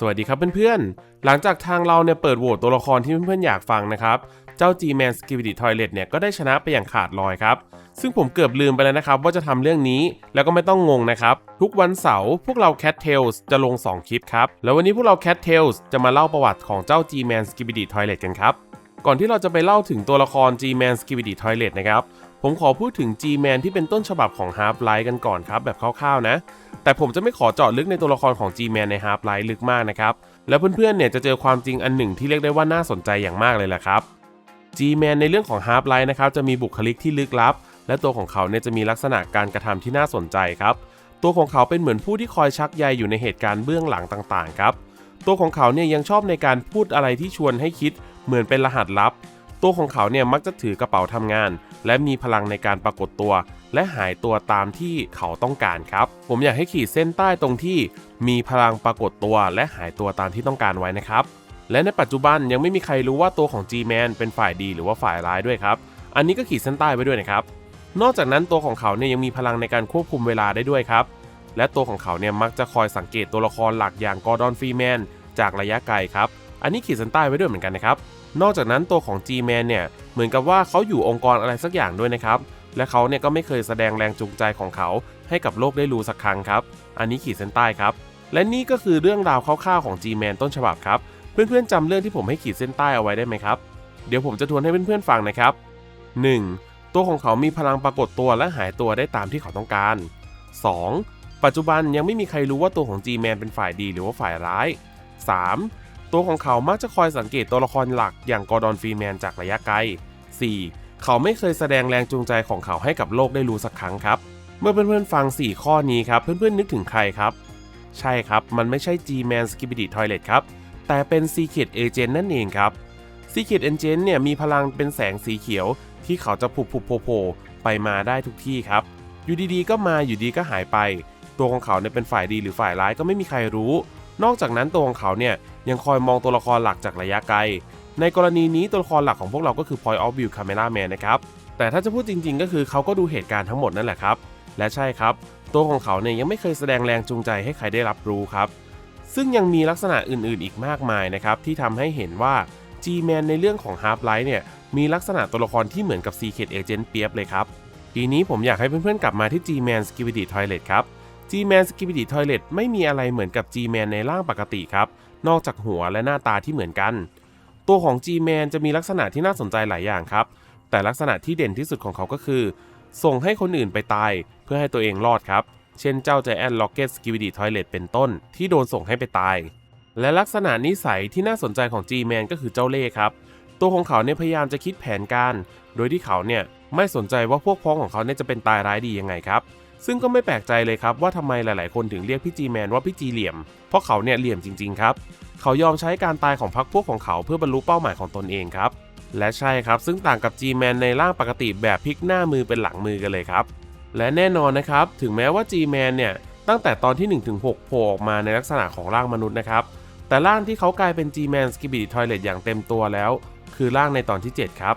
สวัสดีครับเพื่อนๆ หลังจากทางเราเนี่ยเปิดโหวตตัวละครที่เพื่อนๆอยากฟังนะครับ เจ้า G-Man s k i b i d y Toilet เนี่ยก็ได้ชนะไปอย่างขาดลอยครับ ซึ่งผมเกือบลืมไปแล้วนะครับว่าจะทำเรื่องนี้ แล้วก็ไม่ต้องงงนะครับ ทุกวันเสาร์พวกเรา Cat Tales จะลง 2 คลิปครับ แล้ววันนี้พวกเรา Cat Tales จะมาเล่าประวัติของเจ้า G-Man s k i b i d y Toilet กันครับ ก่อนที่เราจะไปเล่าถึงตัวละคร G-Man s k i b i d y Toilet นะครับ ผมขอพูดถึง G-Man ที่เป็นต้นฉบับของ Half Life กันก่อนครับแบบคร่าวๆนะ แต่ผมจะไม่ขอเจาะลึกในตัวละครของ G-Man ใน Half Life ลึกมากนะครับ แล้วเพื่อนๆเนี่ยจะเจอความจริงอันหนึ่งที่เรียกได้ว่าน่าสนใจอย่างมากเลยแหละครับ G-Man ในเรื่องของ Half Life นะครับจะมีบุคลิกที่ลึกลับ และตัวของเขาเนี่ยจะมีลักษณะการกระทำที่น่าสนใจครับ ตัวของเขาเป็นเหมือนผู้ที่คอยชักใยอยู่ในเหตุการณ์เบื้องหลังต่างๆครับ ตัวของเขาเนี่ยยังชอบในการพูดอะไรที่ชวนให้คิด เหมือนเป็นรหัสลับ ตัวของเขาเนี่ยมักจะถือกระเป๋าทำงาน และมีพลังในการปรากฏตัว และหายตัวตามที่เขาต้องการครับ ผมอยากให้ขีดเส้นใต้ตรงที่มีพลังปรากฏตัวและหายตัวตามที่ต้องการไว้นะครับ และในปัจจุบันยังไม่มีใครรู้ว่าตัวของ G-Man เป็นฝ่ายดีหรือว่าฝ่ายร้ายด้วยครับ อันนี้ก็ขีดเส้นใต้ไว้ด้วยนะครับ นอกจากนั้นตัวของเขาเนี่ยยังมีพลังในการควบคุมเวลาได้ด้วยครับ และตัวของเขาเนี่ยมักจะคอยสังเกตตัวละครหลักอย่างกอร์ดอนฟรีแมนจากระยะไกลครับ อันนี้ขีดเส้นใต้ไว้ด้วยเหมือนกันนะครับ นอกจากนั้นตัวของ G-Man เนี่ยเหมือนกับว่าเขาอยู่องค์กรอะไรสักอย่างด้วยนะครับ และเขาเนี่ยก็ไม่เคยแสดงแรงจูงใจของเขา ให้กับโลกได้รู้สักครั้งครับ อันนี้ขีดเส้นใต้ครับ และนี่ก็คือเรื่องราวคร่าวๆของ G-Man ต้นฉบับครับ เพื่อนๆจำเรื่องที่ผมให้ขีดเส้นใต้เอาไว้ได้ไหมครับ เดี๋ยวผมจะทวนให้เพื่อนๆฟังนะครับ 1. ตัวของเขามีพลังปรากฏตัวและหายตัวได้ตามที่เขาต้องการ 2. ปัจจุบันยังไม่มีใครรู้ว่าตัวของ G-Man เป็นฝ่ายดีหรือว่าฝ่ายร้าย 3. ตัวของเขามักจะคอยสังเกตตัวละครหลักอย่างกอร์ดอนฟรีแมนจากระยะไกล 4. เขาไม่เคยแสดงแรงจูงใจของเขาให้กับโลกได้รู้สักครั้งครับ เมื่อเพื่อนๆฟัง 4 ข้อนี้ครับ เพื่อนๆนึกถึงใครครับ ใช่ครับ มันไม่ใช่ G-Man Skibidi Toilet ครับ แต่เป็น Secret Agent นั่นเองครับ Secret Agent เนี่ยมีพลังเป็นแสงสีเขียว ที่เขาจะผุบผุบโผล่โผล่ไปมาได้ทุกที่ครับ อยู่ดีๆ ก็มาอยู่ดีก็หายไป ตัวของเขาเนี่ยเป็นฝ่ายดีหรือฝ่ายร้ายก็ไม่มีใครรู้ นอกจากนั้นตัวของเขาเนี่ยยังคอยมองตัวละครหลักจากระยะไกล ในกรณีนี้ตัวละครหลักของพวกเราก็คือ Point of View Camera Man นะครับแต่ถ้าจะพูดจริง ๆ ก็คือเขาก็ดูเหตุการณ์ทั้งหมดนั่นแหละครับ และใช่ครับ ตัวของเขาเนี่ยยังไม่เคยแสดงแรงจูงใจให้ใครได้รับรู้ครับ ซึ่งยังมีลักษณะอื่นๆ อีกมากมายนะครับที่ทำให้เห็นว่า G-Man ในเรื่องของ Half Life เนี่ยมีลักษณะตัวละครที่เหมือนกับ Secret Agent เปียบเลยครับทีนี้ผมอยากให้เพื่อนๆกลับมาที่ G-Man Skibidi Toilet ครับ G-Man Skibidi Toilet ไม่มีอะไรเหมือนกับ G-Man ในร่างปกติครับนอกจากหัวและหน้าตาที่เหมือนกัน ตัวของ G-Man จะมีลักษณะที่น่าสนใจหลายอย่างครับ แต่ลักษณะที่เด่นที่สุดของเขาก็คือ ส่งให้คนอื่นไปตายเพื่อให้ตัวเองรอดครับ เช่นเจ้า Giant Rocket Skibidi Toilet เป็นต้น ที่โดนส่งให้ไปตาย และลักษณะนิสัยที่น่าสนใจของ G-Man ก็คือเจ้าเล่ครับ ตัวของเขาเนี่ยพยายามจะคิดแผนการ โดยที่เขาเนี่ยไม่สนใจว่าพวกพ้องของเขาเนี่ยจะเป็นตายร้ายดียังไงครับ ซึ่งก็ไม่แปลกใจเลยครับว่าทำไมหลาย ๆ คนถึงเรียกพี่จีแมนว่าพี่จีเหลี่ยม เพราะเขาเนี่ยเหลี่ยมจริง ๆ ครับ เขายอมใช้การตายของพรรคพวกของเขาเพื่อบรรลุเป้าหมายของตนเองครับ และใช่ครับซึ่งต่างกับ G-Man ในร่างปกติแบบพลิกหน้ามือเป็นหลังมือกันเลยครับ และแน่นอนนะครับถึงแม้ว่า G-Man เนี่ยตั้งแต่ตอนที่1-6โผล่ออกมาในลักษณะของร่างมนุษย์นะครับแต่ร่างที่เขากลายเป็น G-Man Skibidi Toilet อย่างเต็มตัวแล้ว คือร่างในตอนที่ 7 ครับ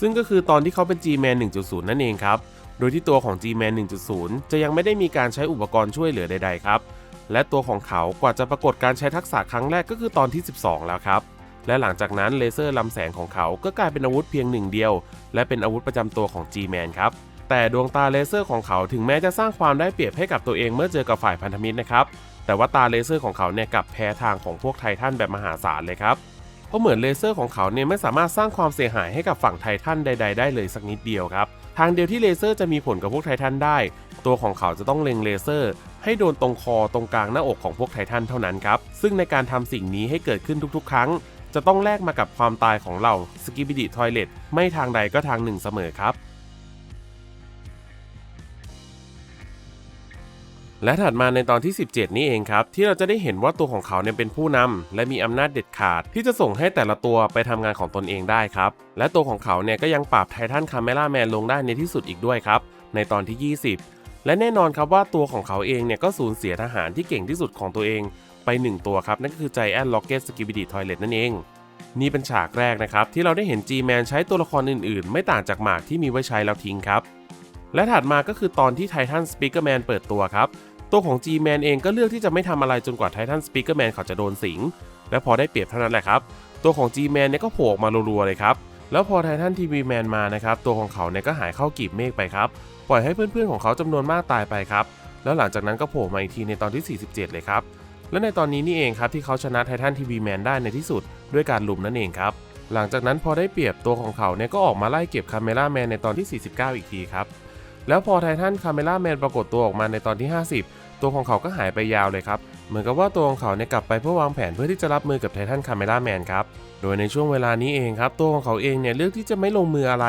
ซึ่งก็คือตอนที่เขาเป็น G-Man 1.0 นั่นเองครับ โดยที่ตัวของ G-Man 1.0 จะยังไม่ได้มีการใช้อุปกรณ์ช่วยเหลือใดๆครับ และตัวของเขากว่าจะปรากฏการใช้ทักษะครั้งแรกก็คือตอนที่ 12 แล้วครับ และหลังจากนั้นเลเซอร์ลำแสงของเขาก็กลายเป็นอาวุธเพียงหนึ่งเดียว และเป็นอาวุธประจำตัวของ G-Man ครับแต่ดวงตาเลเซอร์ของเขาถึงแม้จะสร้างความได้เปรียบให้กับตัวเองเมื่อเจอกับฝ่ายพันธมิตรนะครับ แต่ว่าตาเลเซอร์ของเขาเนี่ยกลับแพ้ทางของพวกไททันแบบมหาศาลเลยครับ เพราะเหมือนเลเซอร์ของเขาเนี่ยไม่สามารถสร้างความเสียหายให้กับฝั่งไททันใด ๆ ได้เลยสักนิดเดียวครับ ทางเดียวที่เลเซอร์จะมีผลกับพวกไททันได้ ตัวของเขาจะต้องเล็งเลเซอร์ ให้โดนตรงคอตรงกลางหน้าอกของพวกไททันเท่านั้นครับ ซึ่งในการทำสิ่งนี้ให้เกิดขึ้นทุกๆ ครั้ง จะต้องแลกมากับความตายของเราสกิบิดิทอยเลตไม่ทางใดก็ทางหนึ่งเสมอครับ และถัดมาในตอนที่ 17 นี้เองครับ ที่เราจะได้เห็นว่าตัวของเขาเนี่ยเป็นผู้นำและมีอำนาจเด็ดขาด ที่จะส่งให้แต่ละตัวไปทำงานของตนเองได้ครับ และตัวของเขาเนี่ยก็ยังปราบไททันคาเมล่าแมนลงได้ในที่สุดอีกด้วยครับ ในตอนที่ 20 และแน่นอนครับว่าตัวของเขาเองเนี่ยก็สูญเสียทหารที่เก่งที่สุดของตัวเอง ไป 1 ตัวครับนั่นก็คือ Giant Rocket Skibidi Toilet นั่นเอง นี่เป็นฉากแรกนะครับที่เราได้เห็น G-Man ใช้ตัวละครอื่นๆ ไม่ต่างจากหมากที่มีไว้ใช้แล้วทิ้งครับและถัดมาก็คือตอนที่ไททันสปีกเกอร์แมนเปิดตัวครับ ตัวของ G-Man เองก็เลือกที่จะไม่ทำอะไรจนกว่าไททันสปีกเกอร์แมนเขาจะโดนสิง และพอได้เปรียบเท่านั้นแหละครับ ตัวของ G-Man เนี่ยก็โผล่ออกมารัวๆเลยครับ แล้วพอไททันทีวีแมนมานะครับ ตัวของเขาเนี่ยก็หายเข้ากีบเมฆไปครับ ปล่อยให้เพื่อนๆของเขาจำนวนมากตายไปครับ แล้วหลังจากนั้นก็โผล่มาอีกทีในตอนที่ 47 เลยครับ และในตอนนี้นี่เองครับที่เขาชนะไททันทีวีแมนได้ในที่สุด ด้วยการลุมนั่นเองครับ หลังจากนั้นพอได้เปรียบตัวของเขาเนี่ยก็ออกมาไล่เก็บคาเมล่าแมนในตอนที่ 49 อีกทีครับ แล้วพอไททันคาเมล่าแมนปรากฏตัวออกมาในตอนที่ 50 ตัวของเขาก็หายไปยาวเลยครับ เหมือนกับว่าตัวของเขาเนี่ยกลับไปเพื่อวางแผนเพื่อที่จะรับมือกับไททันคาเมล่าแมนครับโดยในช่วงเวลานี้เองครับ ตัวของเขาเองเนี่ยเลือกที่จะไม่ลงมืออะไร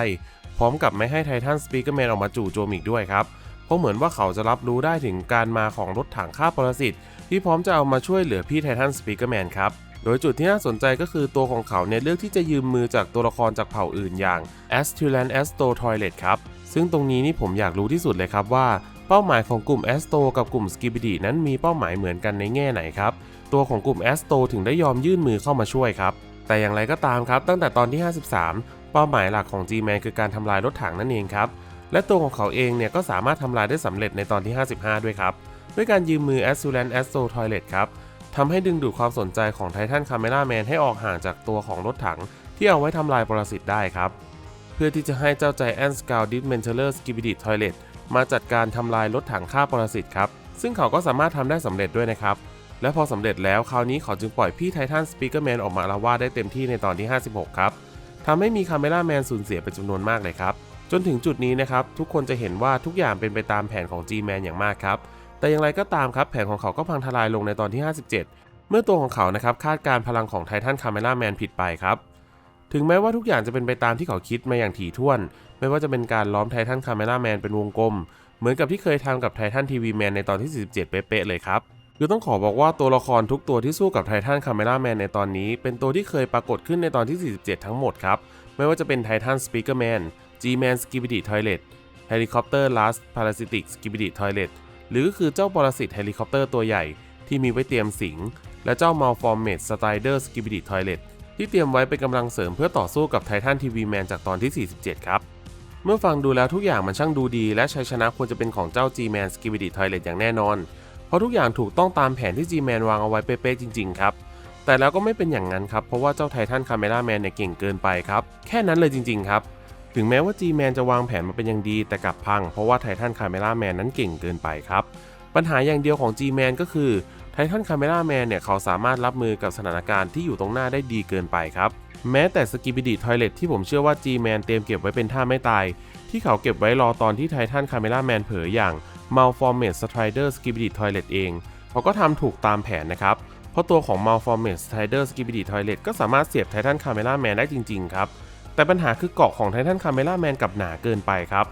พร้อมกับไม่ให้ไททันสปีกเกอร์แมนออกมาจู่โจมอีกด้วยครับเพราะเหมือนว่าเขาจะรับรู้ได้ถึงการมาของรถถังฆ่าปรสิตที่พร้อมจะเอามาช่วยเหลือพี่ไททันสปีกเกอร์แมนครับโดยจุดที่น่าสนใจก็คือตัวของเขาเนี่ยเลือกที่จะยืมมือจากตัวละครจากเผ่าอื่นอย่าง a s t u l a n a s t o Toilet ครับ ซึ่งตรงนี้นี่ผมอยากรู้ที่สุดเลยครับว่า เป้าหมายของกลุ่ม a s t o กับกลุ่ม s k i b i d y นั้นมีเป้าหมายเหมือนกันในแง่ไหนครับ ตัวของกลุ่ม a s t o ถึงได้ยอมยื่นมือเข้ามาช่วยครับ แต่อย่างไรก็ตามครับ ตั้งแต่ตอนที่ 53 เป้าหมายหลักของ G-Man คือการทำลายรถถังนั่นเองครับ และตัวของเขาเองเนี่ยก็สามารถทำลายได้สำเร็จในตอนที่ 55 ด้วยครับ ด้วยการยืมมือ a s u l a n a s t o Toilet ครับทำให้ดึงดูดความสนใจของไททันคาเมล่าแมนให้ออกห่างจากตัวของรถถัง ที่เอาไว้ทำลายปรสิตได้ครับ เพื่อที่จะให้เจ้าใจแอนสกาวดิสเมนเทเลอร์สกิบิดิทอยเลต มาจัดการทำลายรถถังฆ่าปรสิตครับ ซึ่งเขาก็สามารถทำได้สำเร็จด้วยนะครับ และพอสำเร็จแล้วคราวนี้เขาจึงปล่อยพี่ไททันสปีกเกอร์แมนออกมาอาละวาได้เต็มที่ในตอนที่ 56 ครับทำให้มีคาเมล่าแมนสูญเสียเป็นจำนวนมากเลยครับ จนถึงจุดนี้นะครับ ทุกคนจะเห็นว่าทุกอย่างเป็นไปตามแผนของ G-Man อย่างมากครับ แต่อย่างไรก็ตามครับ แผนของเขาก็พังทลายลงในตอนที่ 57 เมื่อตัวของเขานะครับคาดการพลังของไททันคาเมล่าแมนผิดไปครับ ถึงแม้ว่าทุกอย่างจะเป็นไปตามที่เขาคิดมาอย่างถี่ถ้วน ไม่ว่าจะเป็นการล้อมไททันคาเมล่าแมนเป็นวงกลม เหมือนกับที่เคยทำกับไททันทีวีแมนในตอนที่ 47 เป๊ะๆเลยครับคือต้องขอบอกว่าตัวละครทุกตัวที่สู้กับไททันคาเมล่าแมนในตอนนี้ เป็นตัวที่เคยปรากฏขึ้นในตอนที่ 47 ทั้งหมดครับ ไม่ว่าจะเป็นไททันสปีกเกอร์แมน G-Man s k i b i d y Toilet เฮลิคอปเตอร์ Last Parasitic s k i b i d y Toilet หรือก็คือเจ้าปรสิตเฮลิคอปเตอร์ตัวใหญ่ที่มีไว้เตรียมสิง และเจ้า Malformate Strider s k i b i d y Toilet ที่เต ที่เตรียมไว้เป็นกำลังเสริมเพื่อต่อสู้กับไททันทีวีแมนจากตอนที่ 47 ครับ เมื่อฟังดูแล้วทุกอย่างมันช่างดูดี และชัยชนะควรจะเป็นของเจ้า G-Man s k i b i d y Toilet อย่างแน่นอน เพราะทุกอย่างถูกต้องตามแผนที่ G-Man วางเอาไว้เป๊ะๆจริง ๆ ครับ แต่แล้วก็ไม่เป็นอย่างนั้นครับ เพราะว่าเจ้าไททันคาเมล่าแมนเนี่ยเก่งเกินไปครับ แค่นั้นเลยจริง ๆ ครับ ถึงแม้ว่า G-Man จะวางแผนมาเป็นอย่างดีแต่กลับพัง เพราะว่าไททันคาเมล่าแมนนั้นเก่งเกินไปครับ ปัญหาอย่างเดียวของ G-Man ก็คือ ไททันคาเมล่าแมนเนี่ยเขาสามารถรับมือกับสถานการณ์ที่อยู่ตรงหน้าได้ดีเกินไปครับ แม้แต่สกิบิดิทอยเลตที่ผมเชื่อว่า G-Man เตรียมเก็บไว้เป็นท่าไม่ตาย ที่เขาเก็บไว้รอตอนที่ไททันคาเมล่าแมนเผยอย่าง Malformate Strider Skibidi Toilet เอง เขาก็ทำถูกตามแผนนะครับ เพราะตัวของ Malformate Strider Skibidi Toilet ก็สามารถเสียบไททันคาเมล่าแมนได้จริงๆครับ แต่ปัญหาคือเกาะของไททันคาเมล่าแมนกับหนาเกินไปครับ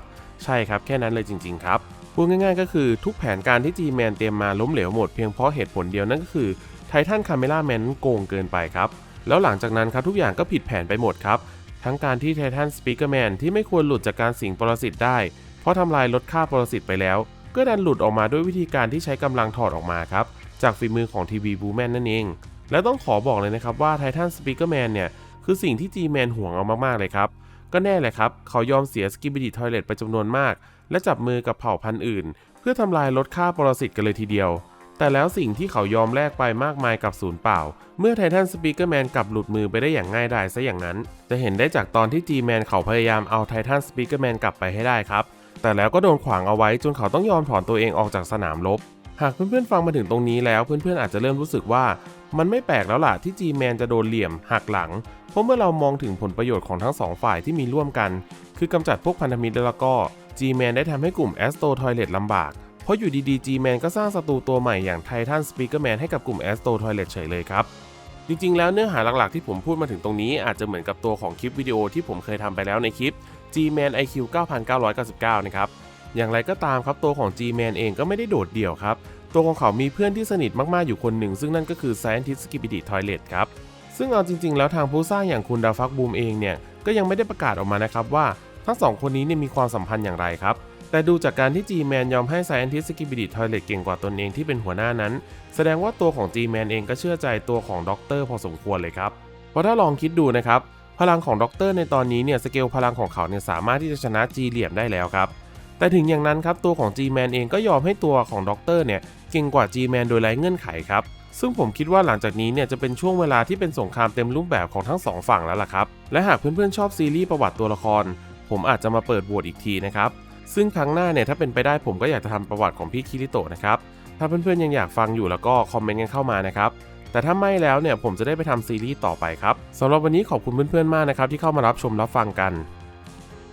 ใช่ครับแค่นั้นเลยจริง ๆ ครับ พูดง่ายๆ ก็คือทุกแผนการที่ G-Man เตรียมมาล้มเหลวหมดเพียงเพราะเหตุผลเดียวนั่นก็คือไททันคาเมล่าแมนโกงเกินไปครับ แล้วหลังจากนั้นครับทุกอย่างก็ผิดแผนไปหมดครับ ทั้งการที่ไททันสปีกเกอร์แมนที่ไม่ควรหลุดจากการสิงปรสิตได้ เพราะทำลายลดค่าปรสิตไปแล้ว ก็ดันหลุดออกมาด้วยวิธีการที่ใช้กำลังถอดออกมาครับจากฝีมือของทีวีบูแมนนั่นเอง และต้องขอบอกเลยนะครับว่าไททันสปีกเกอร์แมนเนี่ยคือสิ่งที่ G-Man ห่วงเอามากๆเลยครับ ก็แน่แหละครับ เขายอมเสียสกิบิดิทอยเลตไปจำนวนมาก และจับมือกับเผ่าพันธุ์อื่น เพื่อทำลายลดค่าปรสิตกันเลยทีเดียว แต่แล้วสิ่งที่เขายอมแลกไปมากมายกับศูนย์เปล่า เมื่อไททันสปีกเกอร์แมนกลับหลุดมือไปได้อย่างง่ายดายซะอย่างนั้น จะเห็นได้จากตอนที่ G-Man เขาพยายามเอาไททันสปีกเกอร์แมนกลับไปให้ได้ครับ แต่แล้วก็โดนขวางเอาไว้จนเขาต้องยอมถอนตัวเองออกจากสนามรบหากเพื่อนๆฟังมาถึงตรงนี้แล้วเพื่อนๆอาจจะเริ่มรู้สึกว่า มันไม่แปลกแล้วล่ะที่ G-Man จะโดนเหลี่ยมหักหลัง เพราะเมื่อเรามองถึงผลประโยชน์ของทั้งสองฝ่ายที่มีร่วมกัน คือกำจัดพวกพันธมิตรแล้วก็ G-Man ได้ทำให้กลุ่ม Astro Toilet ลำบาก เพราะอยู่ดีๆ G-Man ก็สร้างศัตรูตัวใหม่อย่าง Titan Speaker Man ให้กับกลุ่ม Astro Toilet เฉยเลยครับจริงๆ แล้วเนื้อหาหลักๆ ที่ผมพูดมาถึงตรงนี้อาจจะเหมือนกับตัวของคลิปวิดีโอที่ผมเคยทำไปแล้วในคลิป G-Man IQ 9999 นะครับ อย่างไรก็ตามครับตัวของ G-Man เองก็ไม่ได้โดดเดี่ยวครับ ตัวของเขามีเพื่อนที่สนิทมากๆอยู่คนหนึ่ง ซึ่งนั่นก็คือ Scientist Skibidi Toilet ครับ ซึ่งเอาจริง ๆ แล้วทางผู้สร้างอย่างคุณดาฟักบูมเองเนี่ย ก็ยังไม่ได้ประกาศออกมานะครับว่า ทั้งสองคนนี้เนี่ยมีความสัมพันธ์อย่างไรครับ แต่ดูจากการที่ G-Man ยอมให้ Scientist Skibidi Toilet เก่งกว่าตนเองที่เป็นหัวหน้านั้น แสดงว่าตัวของ G-Man เองก็เชื่อใจตัวของด็อกเตอร์พอสมควรเลยครับ เพราะถ้าลองคิดดูนะครับพลังของด็อกเตอร์ในตอนนี้เนี่ยสเกลพลังของเขาเนี่ยสามารถที่จะชนะ G เหลี่ยมได้แล้วครับ แต่ถึงอย่างนั้นครับตัวของ G-Man เองก็ยอมให้ตัวของด็อกเตอร์เนี่ยเก่งกว่า G-Man โดยไร้เงื่อนไขครับซึ่งผมคิดว่าหลังจากนี้เนี่ยจะเป็นช่วงเวลาที่เป็นสงครามเต็มรูปแบบของทั้งสองฝั่งแล้วล่ะครับ และหากเพื่อนๆชอบซีรีส์ประวัติตัวละคร ผมอาจจะมาเปิดโหวตอีกทีนะครับ ซึ่งครั้งหน้าเนี่ยถ้าเป็นไปได้ผมก็อยากจะทำประวัติของพี่คิริโตะนะครับ ถ้าเพื่อนๆยังอยากฟังอยู่แล้วก็คอมเมนต์กันเข้ามานะครับ แต่ถ้าไม่แล้วเนี่ยผมจะได้ไปทำซีรีส์ต่อไปครับสำหรับวันนี้ขอบคุณเพื่อนๆมากนะครับที่เข้ามารับชมรับฟังกัน